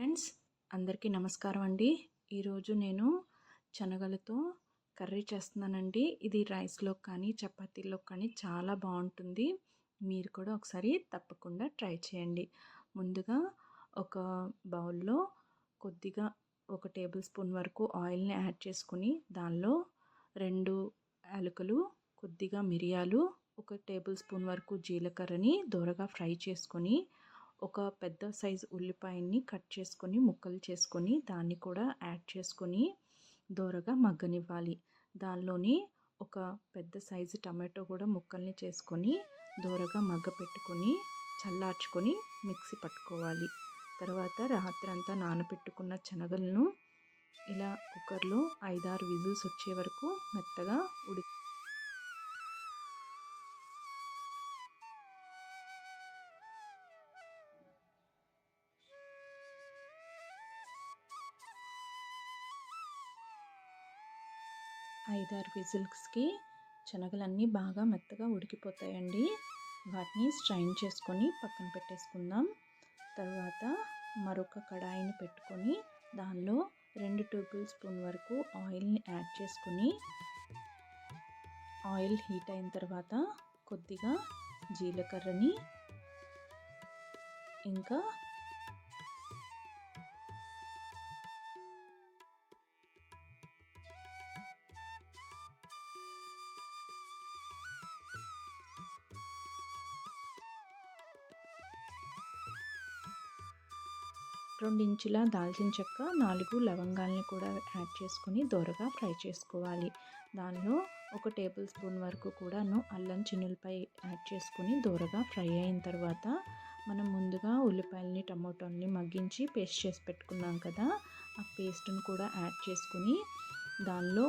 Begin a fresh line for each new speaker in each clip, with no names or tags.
Friends అందరికీ నమస్కారం అండి. ఈరోజు నేను శనగలతో కర్రీ చేస్తున్నానండి. ఇది రైస్లో కానీ చపాతీలో కానీ చాలా బాగుంటుంది. మీరు కూడా ఒకసారి తప్పకుండా ట్రై చేయండి. ముందుగా ఒక బౌల్లో కొద్దిగా ఒక టేబుల్ స్పూన్ వరకు ఆయిల్ని యాడ్ చేసుకుని దానిలో రెండు యాలకులు కొద్దిగా మిరియాలు ఒక టేబుల్ స్పూన్ వరకు జీలకర్రని దూరగా ఫ్రై చేసుకొని ఒక పెద్ద సైజు ఉల్లిపాయని కట్ చేసుకొని ముక్కలు చేసుకొని దాన్ని కూడా యాడ్ చేసుకొని దోరగా మగ్గనివ్వాలి. దానిలోని ఒక పెద్ద సైజు టమాటో కూడా ముక్కల్ని చేసుకొని దోరగా మగ్గ పెట్టుకొని చల్లార్చుకొని మిక్సీ పట్టుకోవాలి. తర్వాత రాత్రంతా నానబెట్టుకున్న శనగలను ఇలా కుక్కర్లో ఐదారు విజిల్స్ వచ్చే వరకు మెత్తగా ఉడికి ఐదారు విజిల్స్కి శనగలన్నీ బాగా మెత్తగా ఉడికిపోతాయండి. వాటిని స్ట్రైన్ చేసుకొని పక్కన పెట్టేసుకుందాం. తర్వాత మరొక కడాయిని పెట్టుకొని దానిలో రెండు టేబుల్ స్పూన్ వరకు ఆయిల్ని యాడ్ చేసుకుని ఆయిల్ హీట్ అయిన తర్వాత కొద్దిగా జీలకర్రని ఇంకా రెండు ఇంచుల దాల్చిన చెక్క నాలుగు లవంగాల్ని కూడా యాడ్ చేసుకొని దోరగా ఫ్రై చేసుకోవాలి. దానిలో ఒక టేబుల్ స్పూన్ వరకు కూడాను అల్లం చిన్నులపై యాడ్ చేసుకుని దోరగా ఫ్రై అయిన తర్వాత మనం ముందుగా ఉల్లిపాయలని టమాటోని మగ్గించి పేస్ట్ చేసి పెట్టుకున్నాం కదా ఆ పేస్ట్ను కూడా యాడ్ చేసుకుని దానిలో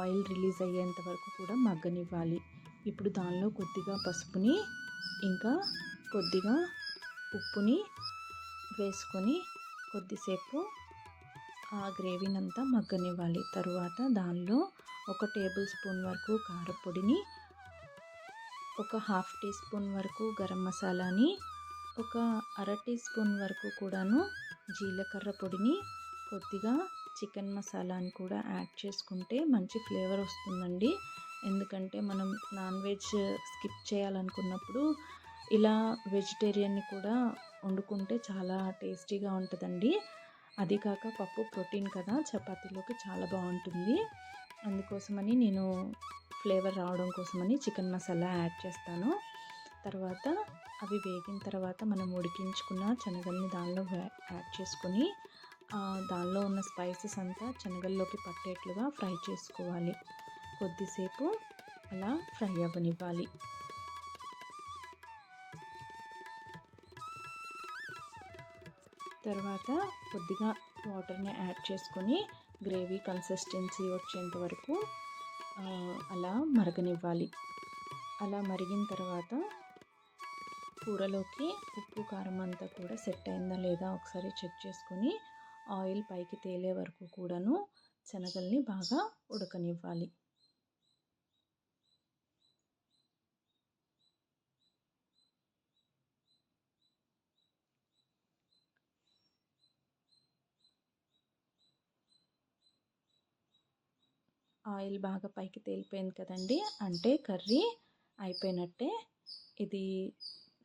ఆయిల్ రిలీజ్ అయ్యేంత వరకు కూడా మగ్గనివ్వాలి. ఇప్పుడు దానిలో కొద్దిగా పసుపుని ఇంకా కొద్దిగా ఉప్పుని వేసుకొని కొద్దిసేపు ఆ గ్రేవీని అంతా మగ్గనివ్వాలి. తరువాత దానిలో ఒక టేబుల్ స్పూన్ వరకు కారపొడిని ఒక హాఫ్ టీ స్పూన్ వరకు గరం మసాలాని ఒక అర టీ స్పూన్ వరకు కూడాను జీలకర్ర పొడిని కొద్దిగా చికెన్ మసాలాని కూడా యాడ్ చేసుకుంటే మంచి ఫ్లేవర్ వస్తుందండి. ఎందుకంటే మనం నాన్ వెజ్ స్కిప్ చేయాలనుకున్నప్పుడు ఇలా వెజిటేరియన్ని కూడా వండుకుంటే చాలా టేస్టీగా ఉంటుందండి. అది కాక పప్పు ప్రోటీన్ కదా చపాతీలోకి చాలా బాగుంటుంది. అందుకోసమని నేను ఫ్లేవర్ రావడం కోసమని చికెన్ మసాలా యాడ్ చేస్తాను. తర్వాత అవి వేగిన తర్వాత మనం ఉడికించుకున్న శనగల్ని దానిలో యాడ్ చేసుకొని దానిలో ఉన్న స్పైసెస్ అంతా శనగల్లోకి పట్టేట్లుగా ఫ్రై చేసుకోవాలి. కొద్దిసేపు అలా ఫ్రై అవ్వనివ్వాలి. తర్వాత కొద్దిగా వాటర్ని యాడ్ చేసుకొని గ్రేవీ కన్సిస్టెన్సీ వచ్చేంత వరకు అలా మరగనివ్వాలి. అలా మరిగిన తర్వాత కూరలోకి ఉప్పు కారం అంతా కూడా సెట్ అయిందా లేదా ఒకసారి చెక్ చేసుకొని ఆయిల్ పైకి తేలే వరకు కూడాను శనగల్ని బాగా ఉడకనివ్వాలి. ఆయిల్ బాగా పైకి తేలిపోయింది కదండి. అంటే కర్రీ అయిపోయినట్టే ఇది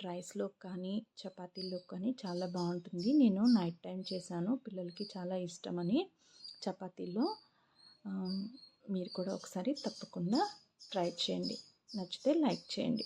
రైస్లో కానీ చపాతీలో కానీ చాలా బాగుంటుంది. నేను నైట్ టైం చేశాను. పిల్లలకి చాలా ఇష్టమని చపాతీలో. మీరు కూడా ఒకసారి తప్పకుండా ట్రై చేయండి. నచ్చితే లైక్ చేయండి.